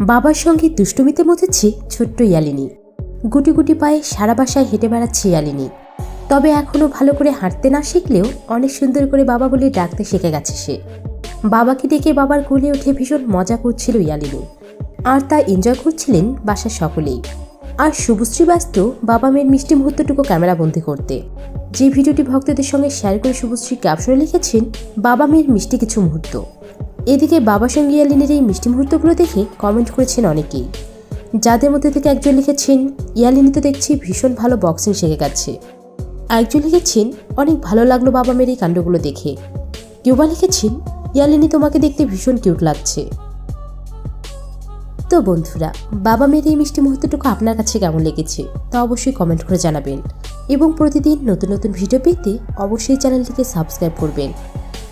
বাবার সঙ্গে দুষ্টুমিতে মতেছে ছোট্ট ইয়ালিনী। গুটি গুটি পায়ে সারা বাসায় হেঁটে বেড়াচ্ছে ইয়ালিনী। তবে এখনও ভালো করে হাঁটতে না শিখলেও অনেক সুন্দর করে বাবা বলে ডাকতে শিখে গেছে সে। বাবাকে ডেকে বাবার কোলে উঠে ভীষণ মজা করছিল ইয়ালিনী। আর তা এনজয় করছিলেন বাসার সকলেই। আর শুভশ্রী ব্যস্ত বাবা মেয়ের মিষ্টি মুহূর্তটুকু ক্যামেরাবন্দি করতে। যে ভিডিওটি ভক্তদের সঙ্গে শেয়ার করে শুভশ্রী ক্যাপশনে লিখেছেন, বাবা মেয়ের মিষ্টি কিছু মুহূর্ত। এদিকে বাবা সঙ্গে ইয়ালিনের এই মিষ্টি মুহূর্তগুলো দেখে কমেন্ট করেছেন অনেকেই। যাদের মধ্যে থেকে একজন লিখেছেন, ইয়ালিনী তো দেখছি ভীষণ ভালো বক্সিং শিখে গেছে। একজন লিখেছেন, অনেক ভালো লাগল বাবা মেয়ের এই কাণ্ডগুলো দেখে। কেউ বা লিখেছেন, ইয়ালিনী তোমাকে দেখতে ভীষণ কিউট লাগছে। তো বন্ধুরা, বাবা মেয়ের এই মিষ্টি মুহূর্তটুকু আপনার কাছে কেমন লেগেছে তা অবশ্যই কমেন্ট করে জানাবেন। এবং প্রতিদিন নতুন নতুন ভিডিও পেতে অবশ্যই চ্যানেলটিকে সাবস্ক্রাইব করবেন।